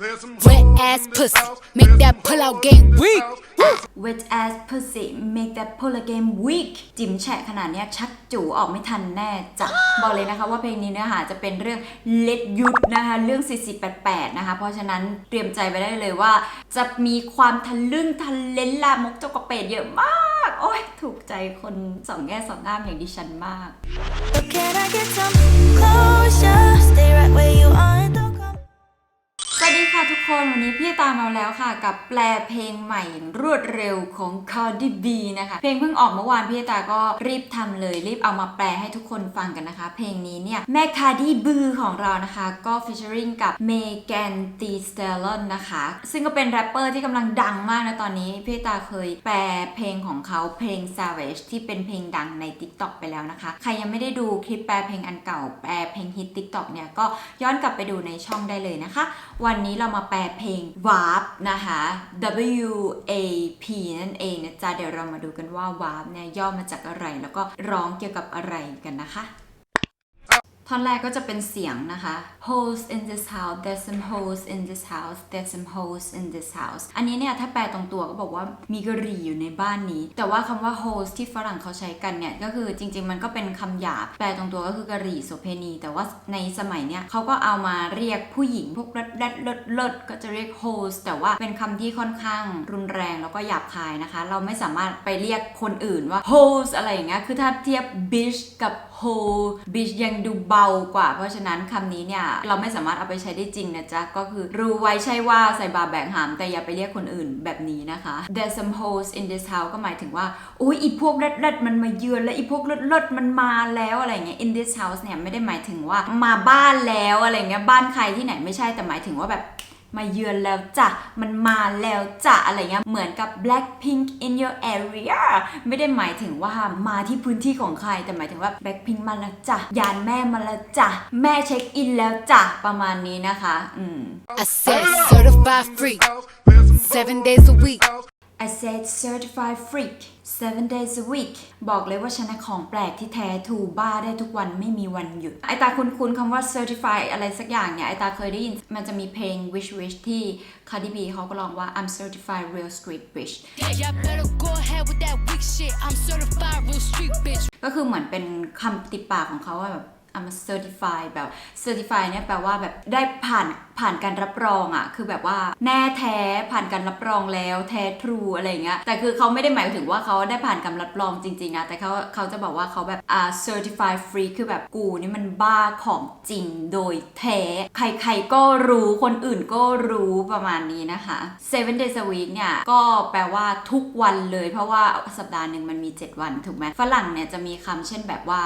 Wet ass pussy, make that pull out game weak. wet ass pussy make that pull game weak จิ๋มแฉะขนาดเนี้ยชักจูออกไม่ทันแน่จ้ะบอกเลยนะคะว่าเพลงนี้เนื้อหาจะเป็นเรื่อง let ยุดนะคะ เรื่อง 4488 นะคะ เพราะฉะนั้นเตรียมใจไปได้เลยว่า จะมีความทะลึ่งทะเลนลามกเจ้ากระเป็ดเยอะมาก โอ้ยถูกใจคนสองแง่สองงามอย่างดิฉันมาก But can I get some closure? Stay right where you are and don't come. สวัสดีค่ะทุกคนวันนี้พี่ตามมาแล้วค่ะ กับแปลเพลงใหม่รวดเร็วของ Cardi B นะคะ เพลงเพิ่งออกเมื่อวานพี่ตาก็รีบทำเลย รีบเอามาแปลให้ทุกคนฟังกันนะคะ เพลงนี้เนี่ย แม่ Cardi B ของเรานะคะ ก็ featuring กับ Megan Thee Stallion นะคะ ซึ่งก็เป็นแรปเปอร์ที่กำลังดังมากนะตอนนี้พี่ตาเคยแปลเพลงของเขาเพลง Savage ที่เป็นเพลงดังใน TikTok ไปแล้วนะคะ ใครยังไม่ได้ดูคลิปแปลเพลงอันเก่าแปลเพลงฮิต TikTok เนี่ยก็ย้อนกลับไปดูในช่องได้เลยนะคะวันนี้เรามาแปลเพลง Warp นะคะ W A P นั่นเองนะจ๊ะ เดี๋ยวเรามาดูกันว่า Warp เนี่ยย่อมาจากอะไร แล้วก็ร้องเกี่ยวกับอะไรกันนะคะ ท่อนแรกก็จะเป็นเสียงนะคะ holes in this house there's some holes in this house there's some holes in this house อันนี้เนี่ยถ้าแปลตรงตัวก็บอกว่ามีกะรี่อยู่ในบ้านนี้ แต่ว่าคำว่า holes ที่ฝรั่งเขาใช้กันเนี่ย ก็คือจริง ๆ มันก็เป็นคำหยาบ แปลตรงตัวก็คือกะรี่โสเพณี แต่ว่าในสมัยเนี่ยเขาก็เอามาเรียกผู้หญิงพวกเลิศเลิศเลิศเลิศก็จะเรียก holes แต่ว่าเป็นคำที่ค่อนข้างรุนแรงแล้วก็หยาบคายนะคะ เราไม่สามารถไปเรียกคนอื่นว่า holes อะไรอย่างเงี้ย คือถ้าเทียบ bitch กับ ho bitch ยังดูเบากว่า เพราะฉะนั้นคำนี้เนี่ย เราไม่สามารถเอาไปใช้ได้จริงนะจ๊ะ ก็คือรู้ไว้ใช่ว่าใส่บาแบกหาม แต่อย่าไปเรียกคนอื่นแบบนี้นะคะ there's some holes in this house ก็หมายถึงว่าอุ้ยอีพวกเลิศๆมันมาเยือนแล้วอีพวกเลิศๆมันมาแล้วอะไรเงี้ย in this house เนี่ยไม่ได้หมายถึงว่ามาบ้านแล้วอะไรเงี้ยบ้านใครที่ไหนไม่ใช่แต่หมายถึงว่าแบบ มาเยือนแล้วจ้ะ มันมาแล้วจ้ะ อะไรเงี้ย เหมือนกับ Blackpink in your area ไม่ได้หมายถึงว่ามาที่พื้นที่ของใคร แต่หมายถึงว่า Blackpink มาแล้วจ้ะ ยานแม่มาแล้วจ้ะ แม่เช็คอินแล้วจ้ะ ประมาณนี้นะคะ อืม I said certified free seven days a week. I said certified freak seven days a week บอกเลยว่าฉันนะของแปลกที่แท้ถูบ้าได้ทุกวันไม่มีวันหยุด ไอตาคุ้นๆคำว่า certified อะไรสักอย่างเนี่ย ไอตาเคยได้ยิน มันจะมีเพลง wish wish ที่ Cardi B เขาก็ร้องว่า I'm certified real street bitch Y'all better go ahead with that weak shit. I'm certified real street bitch. ก็คือเหมือนเป็นคำติดปากของเขาว่าแบบ I'm certified แบบ certify เนี่ยแปลว่าแบบได้ผ่าน ผ่านการรับรองอะคือแบบว่าแน่แท้ผ่านการรับรองแล้วแท้ true อะไรเงี้ยแต่คือเขาไม่ได้หมายถึงว่าเขาได้ผ่านการรับรองจริงๆนะแต่เขาเขาจะบอกว่าเขาแบบอ่า certified free คือแบบกูนี่มันบ้าของจริงโดยแท้ใครๆก็รู้คนอื่นก็รู้ประมาณนี้นะคะ seven days a week เนี่ย ก็แปลว่าทุกวันเลยเพราะว่าสัปดาห์หนึ่งมันมี 7 วันถูกไหมฝรั่งเนี่ยจะมีคำเช่นแบบว่า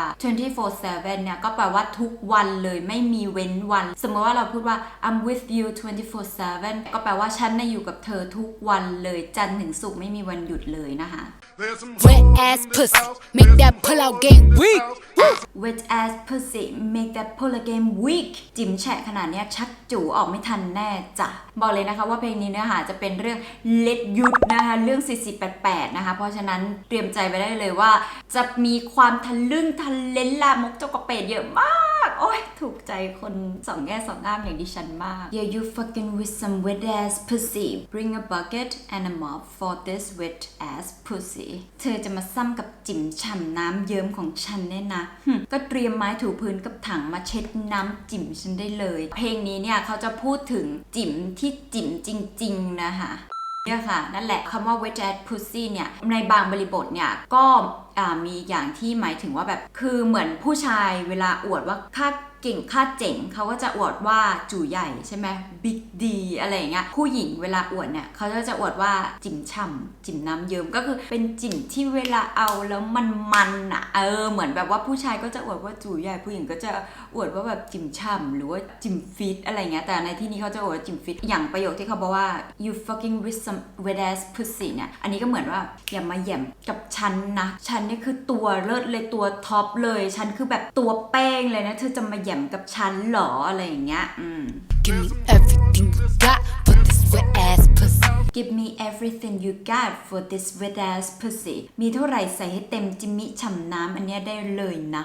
24/7 เนี่ย ก็แปลว่าทุกวันเลยไม่มีเว้นวัน สมมติว่าเราพูดว่า I'm with you 24/7 ก็แปลว่าฉันน่ะอยู่กับเธอทุกวันเลยจันทร์ถึงศุกร์ไม่มีวันหยุดเลยนะคะ Wet ass pussy, make that pull out game weak. wet ass pussy make that pull game weak จิ๋มแฉะขนาดเนี้ยชักจูออกไม่ทันแน่จ้ะ บอกเลยนะคะว่าเพลงนี้เนื้อหาจะเป็นเรื่อง let ยุดนะคะเรื่อง 4488 นะคะ เพราะฉะนั้นเตรียมใจไปได้เลยว่า จะมีความทะลึ่งทะเลนลามกเจ้ากระเป็ดเยอะมากโอ้ยถูกใจคนสองแง่สองงามอย่างดิฉันมาก Yeah you fucking with some wet ass pussy bring a bucket and a mop for this wet ass pussy เธอจะมาซ้ำกับจิ๋มฉ่ำน้ำเยิ้มของฉันเนี่ยนะ ก็เตรียมไม้ถูพื้นกับถังมาเช็ดน้ำจิ๋มฉันได้เลย เพลงนี้เนี่ยเขาจะพูดถึงจิ๋มที่จิ๋มจริง ๆ นะคะเนี่ยค่ะ นั่นแหละคำว่า wet ass pussy เนี่ย ในบางบริบทเนี่ย ก็มีอย่างที่หมายถึงว่าแบบ คือเหมือนผู้ชายเวลาอวดว่าค่า เก่งค่าเจ๋งเขาก็จะอวดว่าจู่ใหญ่ใช่ไหม big D อะไรเงี้ยผู้หญิงเวลาอวดเนี่ยเขาก็จะอวดว่าจิ๋มฉ่ำจิ๋มน้ำเยิ้มก็คือเป็นจิ๋มที่เวลาเอาแล้วมันมันอะเออเหมือนแบบว่าผู้ชายก็จะอวดว่าจู่ใหญ่ผู้หญิงก็จะอวดว่าแบบจิ๋มฉ่ำหรือว่าจิ๋มฟิตอะไรเงี้ยแต่ในที่นี้เขาจะอวดว่าจิ๋มฟิตอย่างประโยคที่เขาบอกว่า you fucking with some wet ass pussy เนี่ยอันนี้ก็เหมือนว่าอย่ามาแย่มกับฉันนะฉันนี่คือตัวเลิศเลยตัวท็อปเลยฉันคือแบบตัวแป้งเลยนะเธอจะมาแหย่มกับฉันเหรออะไรอย่างเงี้ยอืม Give me everything you got for this wet ass pussy. Give me everything you got for this wet ass pussy มีเท่าไหร่ใส่ให้เต็มจิมมิฉ่ำน้ำอันเนี้ยได้เลยนะ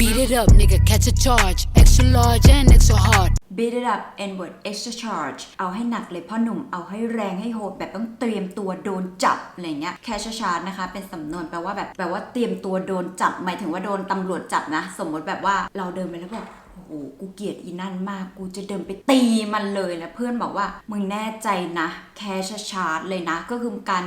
Beat it up, nigga, catch a charge. Extra large and extra hard. beat it up and word extra charge เอาให้หนักเลยพ่อหนุ่ม เอาให้แรงให้โหดแบบต้องเตรียมตัวโดนจับอะไรเงี้ย cash charge นะคะ เป็นสำนวนแปลว่าแบบแปลว่าเตรียมตัวโดนจับ หมายถึงว่าโดนตำรวจจับนะ สมมติแบบว่าเราเดินไปแล้วบอกโอ้โหกูเกลียดอีนั่นมาก กูจะเดินไปตีมันเลย แล้วเพื่อนบอกว่า มึงแน่ใจนะ cash charge เลยนะ ก็คือการ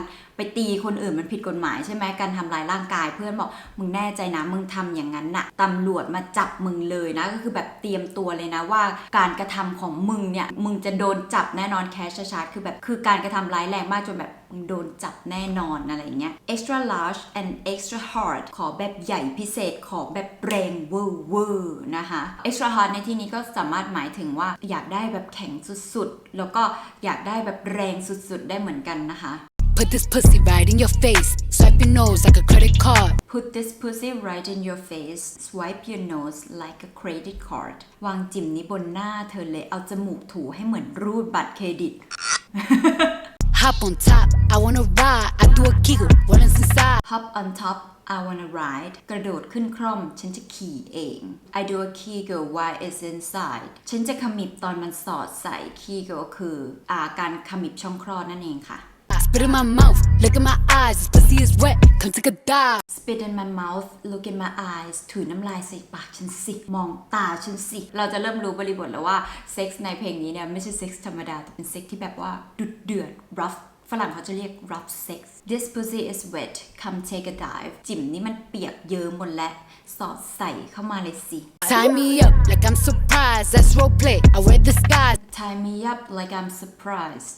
ตีคนอื่นมันผิดกฎหมายใช่ไหมการทำลายร่างกาย เพื่อนบอกมึงแน่ใจนะมึงทำอย่างนั้นน่ะตำรวจมาจับมึงเลยนะก็คือแบบเตรียมตัวเลยนะว่าการกระทำของมึงเนี่ยมึงจะโดนจับแน่นอนแคชชาร์คือแบบคือการกระทำร้ายแรงมากจนแบบมึงโดนจับแน่นอนอะไรอย่างเงี้ย extra large and extra hard ขอแบบใหญ่พิเศษขอแบบแรงเวอร์เวอร์นะคะ extra hard ในที่นี้ก็สามารถหมายถึงว่าอยากได้แบบแข็งสุดๆ แล้วก็อยากได้แบบแรงสุดๆ ได้เหมือนกันนะคะ Put this pussy right in your face. Swipe your nose like a credit card. Put this pussy right in your face swipe your nose like a credit card วางจิ๋มนี้บนหน้าเธอเลยเอาจมูกถูให้เหมือนรูดบัตรเครดิต Hop on top, I wanna ride. I do a giggle, rollin' inside. Hop on top I wanna ride กระโดดขึ้นคร่อม ฉันจะขี่เอง I do a kegel while it's inside ฉันจะขมิบตอนมันสอดใส่ kegel ก็คืออาการขมิบช่องคลอดนั่นเองค่ะ Spit in my mouth, look in my eyes. This pussy is wet, come take a dive. Spit in my mouth look in my eyes ถุยน้ำลายใส่ปากฉันสิ มองตาฉันสิ เราจะเริ่มรู้บริบทแล้วว่าเซ็กส์ในเพลงนี้เนี่ย ไม่ใช่เซ็กส์ธรรมดา แต่เป็นเซ็กส์ที่แบบว่าดุเดือด rough ฝรั่งเขาจะเรียก rough sex This pussy is wet come take a dive จิ๋มนี่มันเปียกเยิ้มหมดแล้ว สอดใส่เข้ามาเลยสิ Tie me up like I'm surprised. That's roleplay. I wear disguise. Tie me up like I'm surprised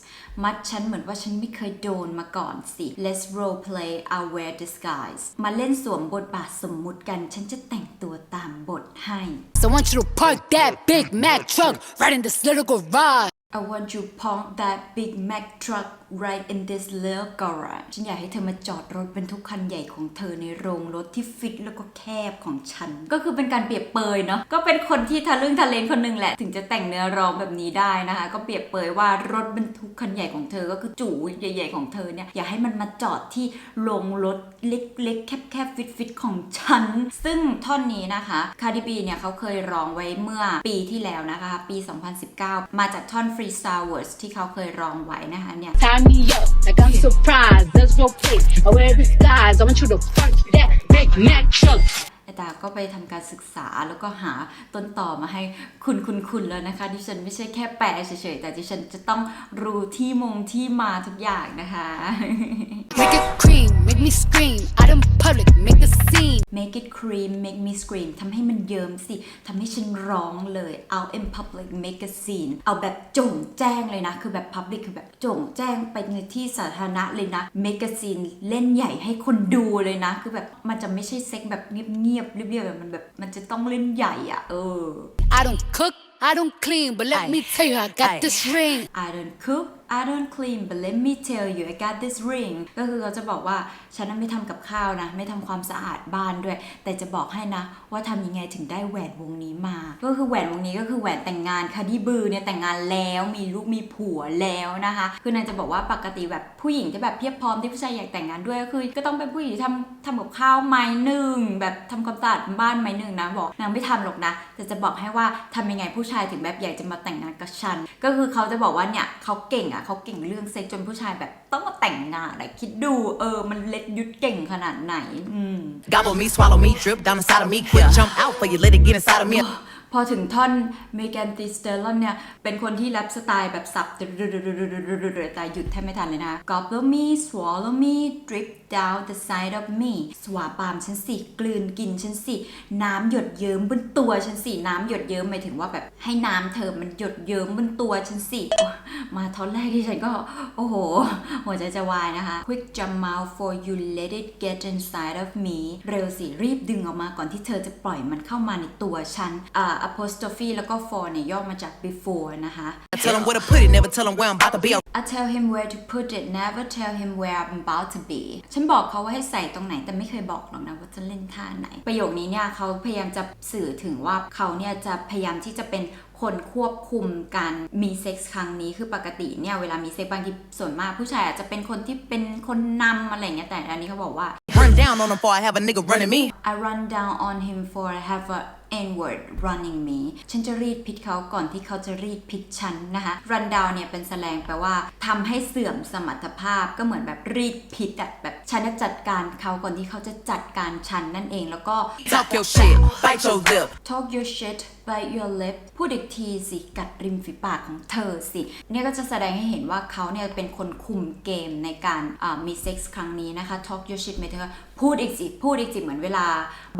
มัดฉันเหมือนว่าฉันไม่เคยโดนมาก่อนสิ Let's role play I'll wear disguise มาเล่นสวมบทบาทสมมุติกัน ฉันจะแต่งตัวตามบทให้ So I want you to park that Big Mac truck right in this little garage. I want you pump that Big Mac truck right in this little garage ฉันอยากให้เธอมาจอดรถบรรทุกคันใหญ่ของเธอในโรงรถที่ฟิตแล้วก็แคบของฉัน ก็คือเป็นการเปรียบเปยเนาะ ก็เป็นคนที่ทะลึ่งทะเลนคนหนึ่งแหละ ถึงจะแต่งเนื้อร้องแบบนี้ได้นะคะ ก็เปรียบเปยว่ารถบรรทุกคันใหญ่ของเธอ ก็คือจู่ใหญ่ๆของเธอเนี่ย อยากให้มันมาจอดที่โรงรถเล็กๆ แคบๆ ฟิตๆ ของฉัน ซึ่งท่อนนี้นะคะคาร์ดิบีเนี่ยเขาเคยร้องไว้เมื่อปีที่แล้วนะคะ ปี 2019 มาจากท่อน Freestyle Words ที่เขาเคยร้องไว้นะคะเนี่ย me up like I'm surprised. That's roleplay. I wear disguise. I want you to park that Big Mac truck. ไอตาก็ไปทำการศึกษาแล้วก็หาต้นต่อมาให้คุณคุณคุณแล้วนะคะดิฉันไม่ใช่แค่แปลเฉยๆแต่ดิฉันจะต้องรู้ที่มงที่มาทุกอย่างนะคะ Make it cream, make me scream. Out in public, make a scene. make it cream make me scream ทำให้มันเยิ้มสิทำให้ฉันร้องเลย out in public make a scene เอาแบบโจ่งแจ้งเลยนะ คือแบบ public คือแบบโจ่งแจ้งไปในที่สาธารณะเลยนะ make a scene เล่นใหญ่ให้คนดูเลยนะ คือแบบมันจะไม่ใช่เซ็กแบบเงียบๆเรียบๆแบบมันแบบมันจะต้องเล่นใหญ่อะเออ I don't cook, I don't clean, but let Aye. me tell you, I got Aye. this ring. I don't cook I don't clean but let me tell you I got this ring ก็คือเขาจะบอกว่า ฉันไม่ทำกับข้าวนะ ไม่ทำความสะอาดบ้านด้วย แต่จะบอกให้นะ ว่าทำยังไงถึงได้แหวนวงนี้มา ก็คือแหวนวงนี้ก็คือแหวนแต่งงานคาดิบือเนี่ยแต่งงานแล้วมีลูกมีผัวแล้วนะคะ คือนางจะบอกว่าปกติแบบผู้หญิงที่แบบเพียบพร้อมที่ผู้ชายอยากแต่งงานด้วยก็คือ ก็ต้องเป็นผู้หญิงที่ทำทำกับข้าวไม้หนึ่งแบบทำความสะอาดบ้านไม้หนึ่งนะบอกนางไม่ทำหรอกนะ แต่จะบอกให้ว่าทำยังไงผู้ชายถึงแบบอยากจะมาแต่งงานกับฉัน ก็คือเขาจะบอกว่าเนี่ยเขาเก่งอะเขาเก่งเรื่องเซ็กจนผู้ชายแบบ ต้องมาแต่งงานอะคิดดูเออ มันเล็ดยุดเก่งขนาดไหน อืม Gobble me, swallow me, drip down inside of me. Quick jump out for you, let it get inside of me. พอถึงท่อนเมแกนติสเตอร์ลอนเนี่ย เป็นคนที่แรปสไตล์แบบสับแต่หยุดแทบไม่ทันเลยนะ gobble me swallow me drip down the side of me สวาปามฉันสิกลืนกินฉันสิน้ำหยดเยิ้มบนตัวฉันสิน้ำหยดเยิ้มหมายถึงว่าแบบให้น้ำเธอมันหยดเยิ้มบนตัวฉันสิมาท่อนแรกที่ฉันก็ โอ้โห หัวใจจะวายนะคะ quick jump out for you let it get inside of me เร็วสิรีบดึงออกมาก่อนที่เธอจะปล่อยมันเข้ามาในตัวฉันอ่า apostrophe แล้วก็ for เนี่ยย่อมาจาก before นะคะ Tell them where to put it, never tell them where I'm about to be. I tell him where to put it never tell him where I'm about to be ฉันบอกเขาว่าให้ใส่ตรงไหนแต่ไม่เคยบอกหรอกนะว่าจะเล่นท่าไหน ประโยคนี้เนี่ยเขาพยายามจะสื่อถึงว่าเขาเนี่ยจะพยายามที่จะเป็นคนควบคุมการมีเซ็กส์ครั้งนี้คือปกติเนี่ยเวลามีเซ็กส์บางทีส่วนมากผู้ชายอาจจะเป็นคนที่เป็นคนนำอะไรอย่างเงี้ยแต่อันนี้เขาบอกว่า run down on him before I have a nigga running me. I run down on him for have a N word running me ฉันจะรีดพิษเขาก่อนที่เขาจะรีดพิษฉันนะคะ run down เนี่ยเป็นแสลงแปลว่าทำให้เสื่อมสมรรถภาพก็เหมือนแบบรีดพิษอะแบบฉันจะจัดการเขาก่อนที่เขาจะจัดการฉันนั่นเองแล้วก็ Talk your shit, bite your lip. talk your shit bite your lip พูดอีกทีสิ กัดริมฝีปากของเธอสิ เนี่ยก็จะแสดงให้เห็นว่าเขาเนี่ยเป็นคนคุมเกมในการอ่ามีเซ็กส์ครั้งนี้นะคะ talk your shit หมายถึงว่า พูดอีกสิพูดอีกสิเหมือนเวลา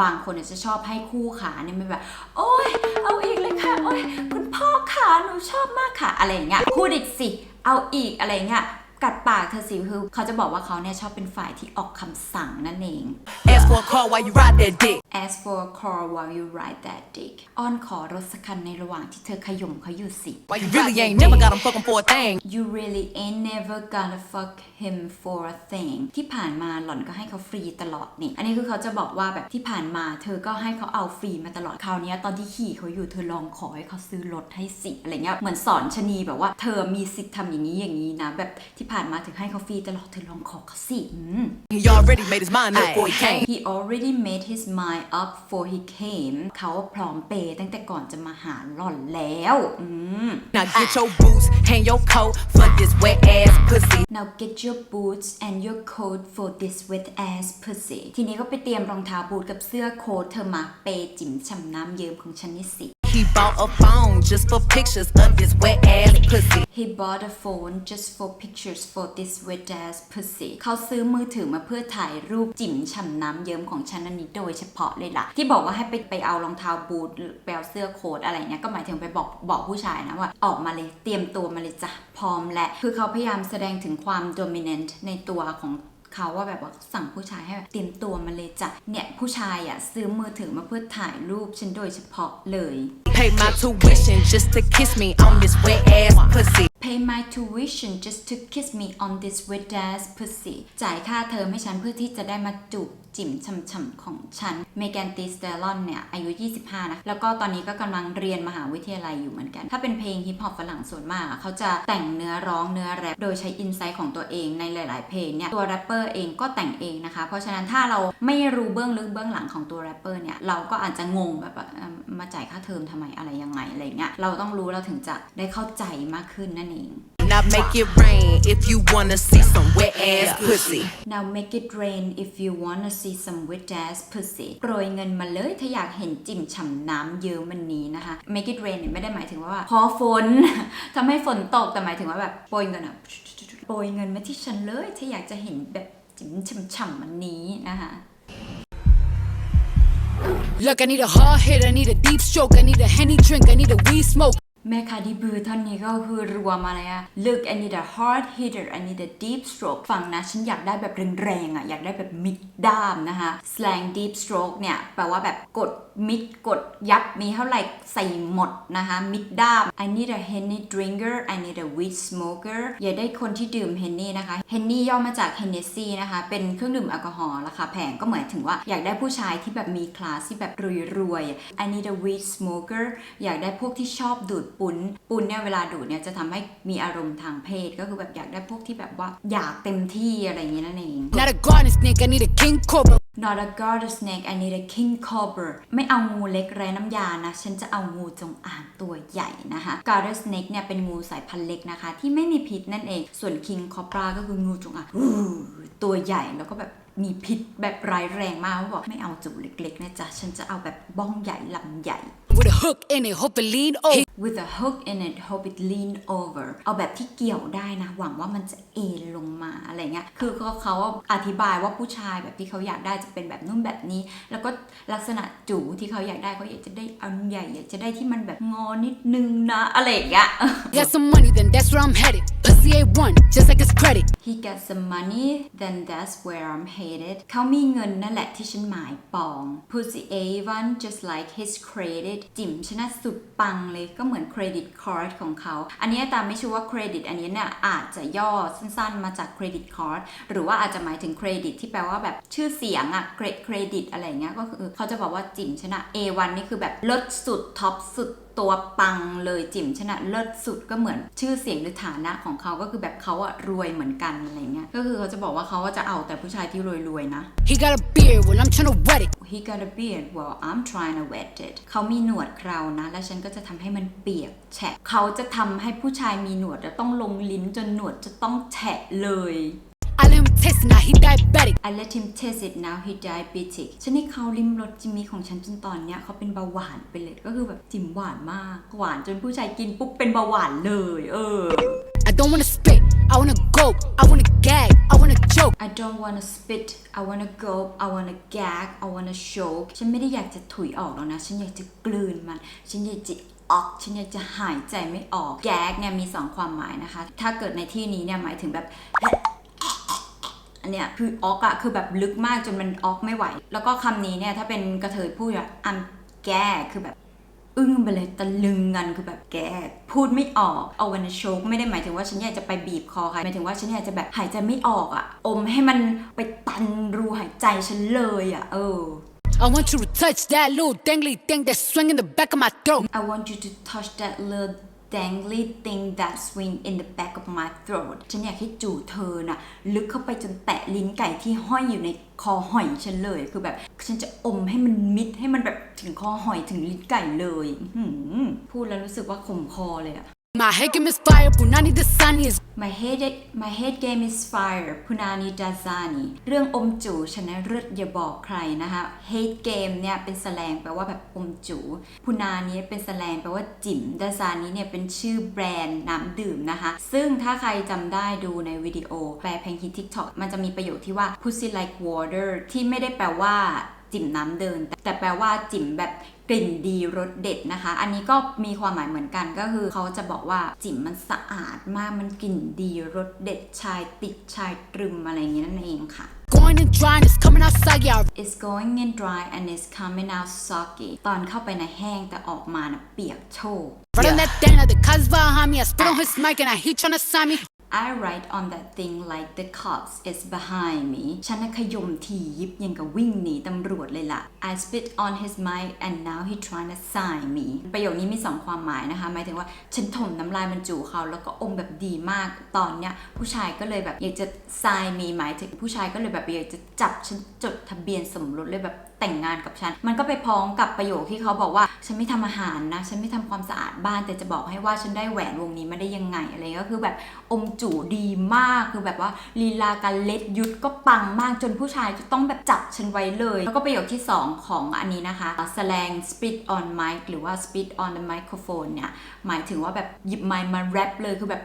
บางคนเนี่ยจะชอบให้คู่ขาเนี่ยไม่แบบ โอ้ยเอาอีกเลยค่ะโอ้ยคุณพ่อขาหนูชอบมากค่ะอะไรอย่างเงี้ยพูดอีกสิเอาอีกอะไรอย่างเงี้ย กัดปากเธอสิคือเขาจะบอกว่าเขาเนี่ยชอบเป็นฝ่ายที่ออกคำสั่งนั่นเอง Ask for a call while you ride that dick. Ask for a car while you ride that dick อ้อนขอรถสักคันในระหว่างที่เธอขย่มเขาอยู่สิ Why you really ain't never got him fucking for a thing. You really ain't never gonna fuck him for a thing ที่ผ่านมาหล่อนก็ให้เขาฟรีตลอดนี่ อันนี้คือเขาจะบอกว่าแบบที่ผ่านมา เธอก็ให้เขาเอาฟรีมาตลอดคราวเนี้ยตอนที่ขี่เขาอยู่เธอลองขอให้เขาซื้อรถให้สิอะไรเงี้ยเหมือนสอนชะนีแบบว่าเธอมีสิทธิ์ทำอย่างนี้อย่างนี้นะแบบที่ผ่านมาถึงให้เขาฟรีตลอดเธอลองขอเขาสิอืม He already made his mind up before he came. He already made his mind up before he came เขาพร้อมเปย์ตั้งแต่ก่อนจะมาหาหล่อนแล้ว อืม Now get your boots, hang your coat for this wet ass pussy. Now get your boots and your coat for this wet ass pussy ทีนี้ก็ไปเตรียมรองเท้าบูทกับเสื้อโค้ทเธอมาเปย์จิ๋มฉ่ำน้ำเยิ้มของฉันนี่สิ He bought a phone just for pictures of this wet ass pussy. He bought a phone just for pictures for this wet ass pussy เขาซื้อมือถือมาเพื่อถ่ายรูปจิ๋มฉ่ำน้ำเยิ้มของฉันอันนี้โดยเฉพาะเลยล่ะ ที่บอกว่าให้ไปไปเอารองเท้าบูทไปเอาเสื้อโค้ทอะไรเนี่ยก็หมายถึงไปบอกบอกผู้ชายนะว่า ออกมาเลยเตรียมตัวมาเลยจ้ะพร้อมและ คือเขาพยายามแสดงถึงความ dominant ในตัวของ เขาว่าแบบว่าสั่งผู้ชายให้แบบเตรียมตัวมาเลยจ้ะเนี่ยผู้ชายอะซื้อมือถือมาเพื่อถ่ายรูปฉันโดยเฉพาะเลย Pay my tuition just to kiss me on this wet ass pussy. Pay my tuition just to kiss me on this wet ass pussy จ่ายค่าเทอมให้ฉันเพื่อที่จะได้มาจูบจิ๋มฉ่ำๆของฉัน เมแกนตีสเตลอนเนี่ย อายุ 25 นะ แล้วก็ตอนนี้ก็กำลังเรียนมหาวิทยาลัยอยู่เหมือนกัน ถ้าเป็นเพลงฮิปฮอปฝรั่งส่วนมาก เขาจะแต่งเนื้อร้องเนื้อแรปโดยใช้อินไซต์ของตัวเองในหลาย ๆ เพลงเนี่ย ตัวแรปเปอร์เองก็แต่งเองนะคะ เพราะฉะนั้นถ้าเราไม่รู้เบื้องลึกเบื้องหลังของตัวแรปเปอร์เนี่ย เราก็อาจจะงงแบบมมาจ่ายค่าเทอมทำไมอะไรยังไงอะไรเงี้ย เราต้องรู้เราถึงจะได้เข้าใจมากขึ้นนั่นเอง Now make it rain if you wanna see some wet ass pussy. Now make it rain if you wanna see some wet ass pussy โปรยเงินมาเลยถ้าอยากเห็นจิ่มฉ่ำน้ำเยิ้มวันนี้นะคะ make it rain เนี่ยไม่ได้หมายถึงว่าขอฝน ทำให้ฝนตกแต่หมายถึงว่าแบบโปรยเงินอะโปรยเงินมาที่ฉันเลยถ้าอยากจะเห็นแบบจิ๋มฉ่ำๆวันนี้นะคะ Look, I need a hard hit, I need a deep stroke, I need a henny drink, I need a weed smoke. แม่คาดิบือท่อนนี้ก็คือรวมมาเลยอะ Look I need a hard hitter I need a deep stroke ฟังนะ ฉันอยากได้แบบแรงๆอะอยากได้แบบมิดด้ามนะคะ slang deep stroke เนี่ย แปลว่าแบบกด มิดกดยับมีเท่าไหร่ใส่หมดนะคะ มิดด้าม I need a henny drinker I need a weed smoker อยากได้คนที่ดื่มเฮนนี่นะคะเฮนนี่ย่อมาจาก Hennessy นะคะ เป็นเครื่องดื่มแอลกอฮอล์ราคาแพงก็เหมายถึงว่าอยากได้ผู้ชายที่แบบมีคลาสที่แบบรวยๆ I need a weed smoker อยากได้พวกที่ชอบดูดปุนปุนเนี่ยเวลาดูดเนี่ยจะทำให้มีอารมณ์ทางเพศ ก็คือแบบอยากได้พวกที่แบบว่าอยากเต็มที่อะไรอย่างเงี้ยนั่นเอง Not a garden snake, I need a king cobra. Not a garter snake I need a king cobra ไม่เอางูเล็กไร้น้ำยานะ ฉันจะเอางูจงอางตัวใหญ่นะคะ garter snake เนี่ยเป็นงูสายพันธุ์เล็กนะคะ ที่ไม่มีพิษนั่นเอง ส่วน king cobra ก็คืองูจงอางตัวใหญ่แล้วก็แบบ มีพิษแบบร้ายแรงมากเขาบอกไม่เอาจูเล็กๆนะจ๊ะ ฉันจะเอาแบบบ้องใหญ่ลำใหญ่ With a hook in it, hope it lean over. with a hook in it hope it lean over เอาแบบที่เกี่ยวได้นะ หวังว่ามันจะเอนลงมาอะไรเงี้ย คือเขาเขาอธิบายว่าผู้ชายแบบที่เขาอยากได้จะเป็นแบบนู่นแบบนี้ แล้วก็ลักษณะจูที่เขาอยากได้เขาอยากจะได้อันใหญ่ อยากจะได้ที่มันแบบงอนิดนึงนะอะไรอย่างเงี้ย Got some money, then that's where I'm headed. Pussy A1, just like it's credit. He got some money then that's where I'm headed เขามีเงินนั่นแหละที่ฉันหมายปอง Pussy A1 just like his credit จิ๋มชนะสุดปังเลยก็เหมือน credit card ของเขา อันนี้ตามไม่ชัวร์ว่า credit อันนี้เนี่ยอาจจะย่อสั้นๆมาจาก credit card หรือว่าอาจจะหมายถึง credit ที่แปลว่าแบบชื่อเสียงอะ credit อะไรเงี้ยก็คือเขาจะบอกว่าจิ๋มชนะ A1 นี่คือแบบลิศสุดท็อปสุด ตัวปังเลยจิ๋มชนะเลิศสุดก็เหมือนชื่อเสียงหรือฐานะของเขาก็คือแบบเขาอะรวยเหมือนกันกันอะไรเงี้ยก็คือเขาจะบอกว่าเขาว่าจะเอาแต่ผู้ชายที่รวยๆนะ He got a beard, well, I'm tryna wet it. He got a beard well I'm trying to wet it เขามีหนวดเครานะ และฉันก็จะทำให้มันเปียกแฉะเขาจะทำให้ผู้ชายมีหนวดจะต้องลงลิ้นจนหนวดจะต้องแฉะเลย I let him taste it, now he diabetic. I let him taste it now he diabetic ฉันให้เขาลิ้มรสจิมมี่ของฉันจนตอนเนี้ยเขาเป็นเบาหวานไปเลยก็คือแบบจิมหวานมาก หวานจนผู้ชายกินปุ๊บเป็นเบาหวานเลย เออ I don't wanna spit, I wanna go, I wanna gag, I wanna choke. I don't wanna spit I wanna go I wanna gag I wanna choke ฉันไม่ได้อยากจะถุยออกแล้วนะ ฉันอยากจะกลืนมัน ฉันอยากจะออกฉันอยากจะหายใจไม่ออก gag เนี่ยมีสองความหมายนะคะ ถ้าเกิดในที่นี้เนี่ยหมายถึงแบบ อันเนี้ยคือออกอะคือแบบลึกมากจนมันออกไม่ไหว แล้วก็คำนี้เนี่ยถ้าเป็นกระเทยพูดอะ I'm gag คือแบบอึ้งไปเลยตะลึงกันคือแบบแกพูดไม่ออกเอาวันโชกไม่ได้หมายถึงว่าฉันอยากจะไปบีบคอใครหมายถึงว่าฉันอยากจะแบบหายใจไม่ออกอะอมให้มันไปตันรูหายใจฉันเลยอะเออ I want you to touch that little dangly thing that's swinging the back of my throat. I want you to touch that little dangly thing that swing in the back of my throat ฉันอยากให้จู่เธอน่ะลึกเข้าไปจนแตะลิ้นไก่ที่ห้อยอยู่ในคอหอยฉันเลย คือแบบ ฉันจะอมให้มันมิดให้มันแบบถึงคอหอยถึงลิ้นไก่เลย พูดแล้วรู้สึกว่าขมคอเลยอะ My head game is fire, Punani the sun is My head My head game is fire พุนานิดาซานีเรื่องอมจูชนะเลิศอย่าบอกใครนะคะ hate game เนี่ยเป็นแสลงแปลว่าแบบอมจูพุนานี้เป็นแสลงแปลว่าจิ๋มดาซานีเนี่ยเป็นชื่อแบรนด์น้ำดื่มนะคะ ซึ่งถ้าใครจำได้ดูในวิดีโอ แปลเพลงฮิต TikTok มันจะมีประโยคที่ว่า pussy like water ที่ไม่ได้แปลว่าจิ๋มน้ำเดิน แต่แต่แปลว่าจิ๋มแบบ กลิ่นดีรสเด็ดนะคะ อันนี้ก็มีความหมายเหมือนกันก็คือเขาจะบอกว่าจิ๋มมันสะอาดมากมันกลิ่นดีรสเด็ดชายติดชายตรึมอะไรอย่างนี้นั่นเองค่ะ going and dry and it's coming out soggy. I It's going in dry and it's coming out soggy ตอนเข้าไปในะแห้งแต่ออกมานะเปียกโชก Right on that thing, now the cops behind me. I spit on his mic and I he tryna sign me. I write on that thing like the cops is behind me ฉันขยมทียิบยังกับวิ่งหนีตำรวจเลยล่ะ I spit on his mic and now he trying to sign me ประโยคนี้มีสองความหมายนะคะ หมายถึงว่าฉันถมน้ำลายมันจู่เขาแล้วก็อมแบบดีมาก ตอนเนี้ยผู้ชายก็เลยแบบอยากจะ sign me หมายถึงผู้ชายก็เลยแบบอยากจะจับฉันจดทะเบียนสมรสเลยแบบแต่งงานกับฉัน มันก็ไปพ้องกับประโยคที่เขาบอกว่า ฉันไม่ทำอาหารนะ ฉันไม่ทำความสะอาดบ้าน แต่จะบอกให้ว่าฉันได้แหวนวงนี้มาได้ยังไงอะไรก็คือแบบอมจูดีมาก คือแบบว่าลีลาการเล็ดยุดก็ปังมากจนผู้ชายจะต้องแบบจับฉันไว้เลย แล้วก็ประโยคที่ 2 ของอันนี้นะคะ slang spit on mic หรือว่า spit on the microphone เนี่ย หมายถึงว่าแบบหยิบไมค์มาแรปเลยคือแบบ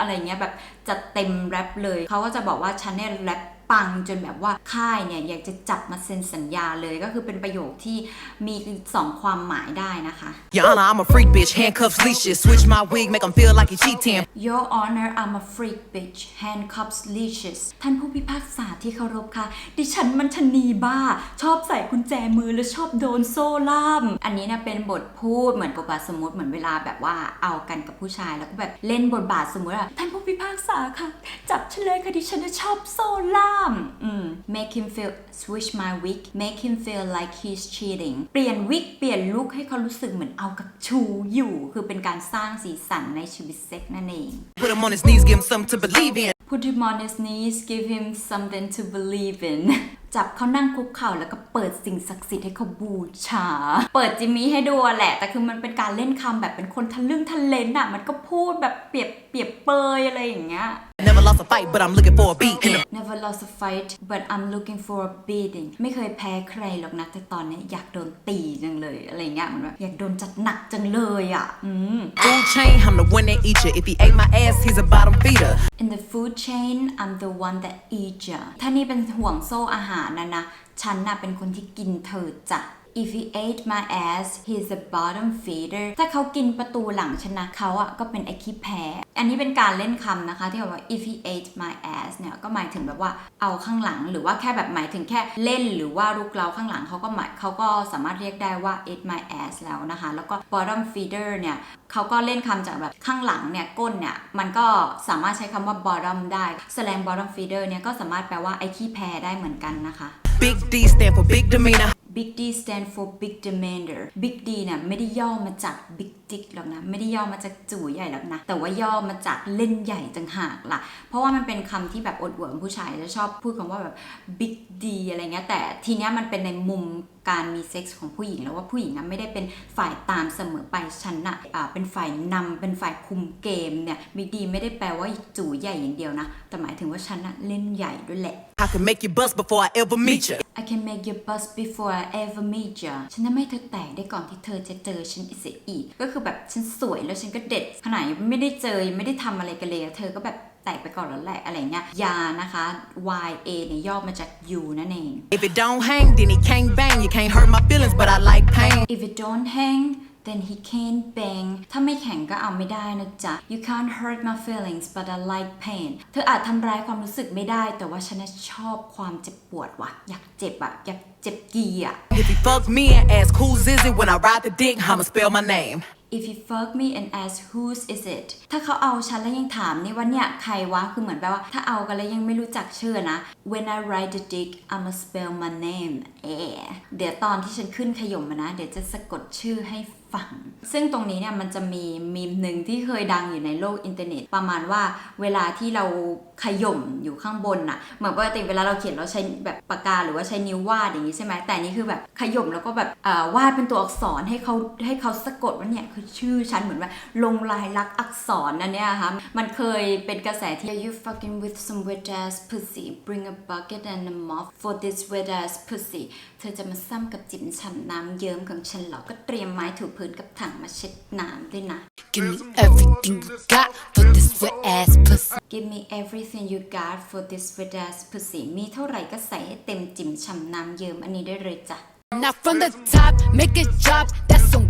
อะไรเงี้ยแบบจะเต็มแรปเลย เขาก็จะบอกว่าฉันเนี่ยแรปปังจนแบบว่าค่ายเนี่ยอยากจะจับมาเซ็นสัญญาเลยก็คือเป็นประโยคที่มีสองความหมายได้นะคะ Your Honor, I'm a freak bitch, handcuffs, leashes. Switch my wig, make 'em feel like you cheating. Your Honor I'm a freak bitch handcuffs leashes ท่านผู้พิพากษาที่เคารพค่ะ ดิฉันมันชะนีบ้า ชอบใส่กุญแจมือและชอบโดนโซ่ล่าม อันนี้นะเป็นบทพูดเหมือนบทบาทสมมติเหมือนเวลาแบบว่าเอากันกับผู้ชายแล้วก็แบบเล่นบทบาทสมมติอะท่านผู้พิพากษาค่ะ จับฉันเลยค่ะดิฉันน่ะชอบโซ่ล่ามอืม make him feel switch my wig make him feel like he's cheating เปลี่ยนวิกเปลี่ยนลุคให้เขารู้สึกเหมือนเอากับชูอยู่ คือเป็นการสร้างสีสันในชีวิตเซ็กนั่นเอง Put him on his knees, give him something to believe in. Put him on his knees give him something to believe in จับเขานั่งคุกเข่าแล้วก็เปิดสิ่งศักดิ์สิทธิ์ให้เขาบูชา เปิดจิมมี่ให้ดูอะแหละ แต่คือมันเป็นการเล่นคำแบบเป็นคนทะลึ่งทะเลนอะมันก็พูดแบบเปรียบเปรียบเปยอะไรอย่างเงี้ย Never lost a fight, but I'm looking for a beat. In the Never lost a fight but I'm looking for a beating ไม่เคยแพ้ใครหรอกนะแต่ตอนนี้อยากโดนตีจังเลยอะไรเงี้ยเหมือนว่าอยากโดนจัดหนักจังเลยอะอืม food chain, I'm the one that eat you. If he ate my ass, he's a bottom feeder. In the food chain I'm the one that eat ya ถ้านี่เป็นห่วงโซ่อาหารนะนะฉันน่ะเป็นคนที่กินเธอจ้ะ If he ate my ass he's a bottom feeder ถ้าเขากินประตูหลังฉันะเขาอะก็เป็นไอ้ขี้แพ้ อันนี้เป็นการเล่นคำนะคะที่บอกว่า if he ate my ass เนี่ยก็หมายถึงแบบว่าเอาข้างหลัง หรือว่าแค่แบบหมายถึงแค่เล่นหรือว่ารุกเร้าข้างหลังเขาก็หมายเขาก็สามารถเรียกได้ว่า ate my ass แล้วนะคะ แล้วก็ bottom feeder เนี่ยเขาก็เล่นคำจากแบบข้างหลังเนี่ยก้นเนี่ยมันก็สามารถใช้คำว่า bottom ได้แสดง bottom feeder เนี่ยก็สามารถแปลว่าไอ้ขี้แพ้ได้เหมือนกันนะคะ Big D stand for big demeanor. Big D stand for big demander Big D เนี่ยไม่ได้ย่อมาจาก Big Dick หรอกนะ ไม่ได้ย่อมาจากจู่ใหญ่หรอกนะ แต่ว่าย่อมาจากเล่นใหญ่ต่างหากล่ะ เพราะว่ามันเป็นคำที่แบบอดหวงผู้ชายจะชอบพูดคำว่าแบบ Big D อะไรเงี้ย แต่ทีเนี้ยมันเป็นในมุมการมีเซ็กส์ของผู้หญิงแล้วว่าผู้หญิงนะไม่ได้เป็นฝ่ายตามเสมอไปฉันน่ะอ่าเป็นฝ่ายนำเป็นฝ่ายคุมเกมเนี่ย Big D ไม่ได้แปลว่าจู่ใหญ่อย่างเดียวนะ แต่หมายถึงว่าฉันน่ะเล่นใหญ่ด้วยแหละ I can make you bust before I ever meet you. I can make you bust before I ever meet you ฉันทำให้เธอแตกได้ก่อนที่เธอจะเจอฉันอีกเสียอีก ก็คือแบบฉันสวยแล้วฉันก็เด็ดขนาดยังไม่ได้เจอยังไม่ได้ทำอะไรกันเลยอะเธอก็แบบแตกไปก่อนแล้วแหละอะไรเงี้ยยานะคะ Y A เนี่ยย่อมาจาก U นั่นเอง If it don't hang, then it can't bang. You can't hurt my feelings, but I like pain. If it don't hang then he can't bang ถ้าไม่แข็งก็เอาไม่ได้นะจ๊ะ You can't hurt my feelings but I like pain เธออาจทำร้ายความรู้สึกไม่ได้ แต่ว่าฉันน่ะชอบความเจ็บปวดว่ะ อยากเจ็บอะอยาก เจ็บกีอะ If he fucks me and asks whose is it when I ride the dick, I'ma spell my name. If you fuck me and ask whose is it ถ้าเขาเอาฉันแล้วยังถามนี่ว่าเนี่ยใครวะ คือเหมือนแปลว่า ถ้าเอากันแล้วยังไม่รู้จักชื่อนะ When I write the dick I'ma spell my name เอเดี๋ยวตอนที่ฉันขึ้นขยมมานะ เดี๋ยวจะสะกดชื่อให้ฟัง ซึ่งตรงนี้เนี่ยมันจะมีมีมหนึ่งที่เคยดังอยู่ในโลกอินเทอร์เน็ต ประมาณว่าเวลาที่เราขย่มอยู่ข้างบนน่ะเหมือนปกติเวลาเราเขียนเราใช้แบบปากกาหรือว่าใช้นิ้ววาดอย่างนี้ใช่ไหมแต่นี่คือแบบขย่มแล้วก็แบบวาดเป็นตัวอักษรให้เขาให้เขาสะกดว่าเนี่ยคือชื่อฉันเหมือนว่าลงลายลักษณ์อักษรนั่นเนี่ยค่ะมันเคยเป็นกระแสที่ you fucking with some wet ass pussy bring a bucket and a mop for this wet ass pussy เธอจะมาซ้ำกับจิ๋มฉ่ำน้ำเยิ้มของฉันเหรอก็เตรียมไม้ถูพื้นกับถังมาเช็ดน้ำด้วยนะ Give me everything you got for this wet ass pussy. Give me everything you got for this wet ass pussy มีเท่าไหร่ก็ใส่ให้เต็มจิ๋มฉ่ำน้ำเยิ้มอันนี้ได้เลยจ้ะ Now from the top, make it drop.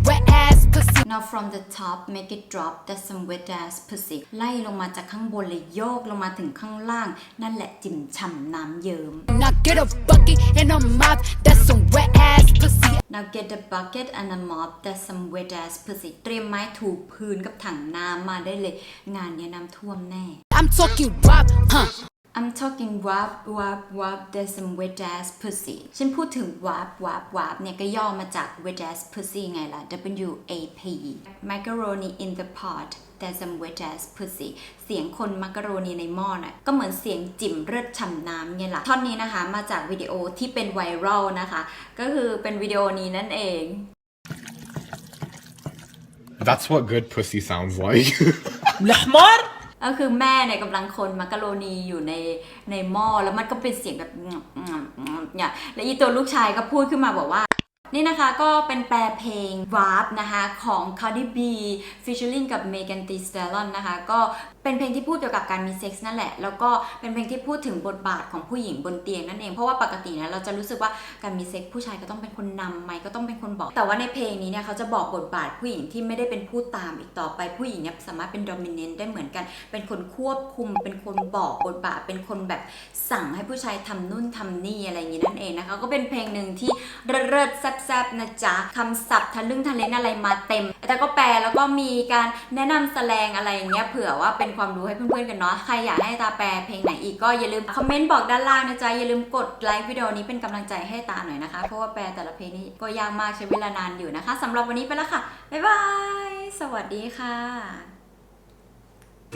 That's some wet ass pussy. Now from the top make it drop that's some wet ass pussy ไล่ลงมาจากข้างบนเลยโยกลงมาถึงข้างล่าง นั่นแหละจิ๋มฉ่ำน้ำเยิ้ม Now get a bucket and a mop. That's some wet ass pussy. Now get a bucket and a mop that's some wet ass pussy เตรียมไม้ถูพื้นกับถังน้ำมาได้เลย งานเนี้ยน้ำท่วมแน่ I'm talking wop, huh? I'm talking wap wap wap there's some wet ass pussy ฉันพูดถึง wap wap wap เนี่ยก็ย่อมาจาก wet ass pussy ไงล่ะ W A P macaroni in the pot there's some wet ass pussy เสียงคนมักกะโรนีในหม้อน่ะก็เหมือนเสียงจิ่มเลือดฉ่ำน้ำไงล่ะ ท่อนนี้นะคะมาจากวิดีโอที่เป็นไวรัลนะคะ ก็คือเป็นวิดีโอนี้นั่นเอง That's what good pussy sounds like. ก็คือแม่เนี่ยกำลังคนมักกะโรนีอยู่ในในหม้อแล้วมันก็เป็นเสียงแบบเนี่ยแล้วอีตัวลูกชายก็พูดขึ้นมาบอกว่า นี่นะคะก็เป็นแปลเพลง Warp นะคะของ Cardi B featuring กับ Megan Thee Stallion นะคะก็เป็นเพลงที่พูดเกี่ยวกับการมีเซ็กส์นั่นแหละ แล้วก็เป็นเพลงที่พูดถึงบทบาทของผู้หญิงบนเตียงนั่นเอง เพราะว่าปกตินะเราจะรู้สึกว่าการมีเซ็กส์ผู้ชายก็ต้องเป็นคนนำไหมก็ต้องเป็นคนบอก แต่ว่าในเพลงนี้เนี่ยเขาจะบอกบทบาทผู้หญิงที่ไม่ได้เป็นผู้ตามอีกต่อไปผู้หญิงเนี่ยสามารถเป็น dominant ได้เหมือนกัน เป็นคนควบคุม เป็นคนบอกบทบาท เป็นคนแบบสั่งให้ผู้ชายทำนู่นทำนี่อะไรอย่างนี้นั่นเองนะคะก็เป็นเพลงหนึ่งที่เลิศแซ่บๆนะจ๊ะคำศัพท์ทะลึ่งทะเลนอะไรมาเต็ม แต่ก็แปลแล้วก็มีการแนะนำแสลงอะไรอย่างเงี้ยเผื่อว่าเป็นความรู้ให้เพื่อนๆกันเนาะใครอยากให้ตาแปลเพลงไหนอีกก็อย่าลืมคอมเมนต์บอกด้านล่างนะจ๊ะอย่าลืมกดไลค์วิดีโอนี้เป็นกำลังใจให้ตาหน่อยนะคะ เพราะว่าแปลแต่ละเพลงนี้ก็ยากมากใช้เวลานานอยู่นะคะสำหรับวันนี้ไปแล้วค่ะบ๊ายบายสวัสดีค่ะ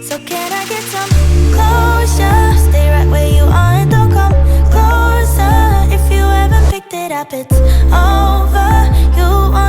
So can I get some closure? Stay right where you are and don't come that up, it's over. You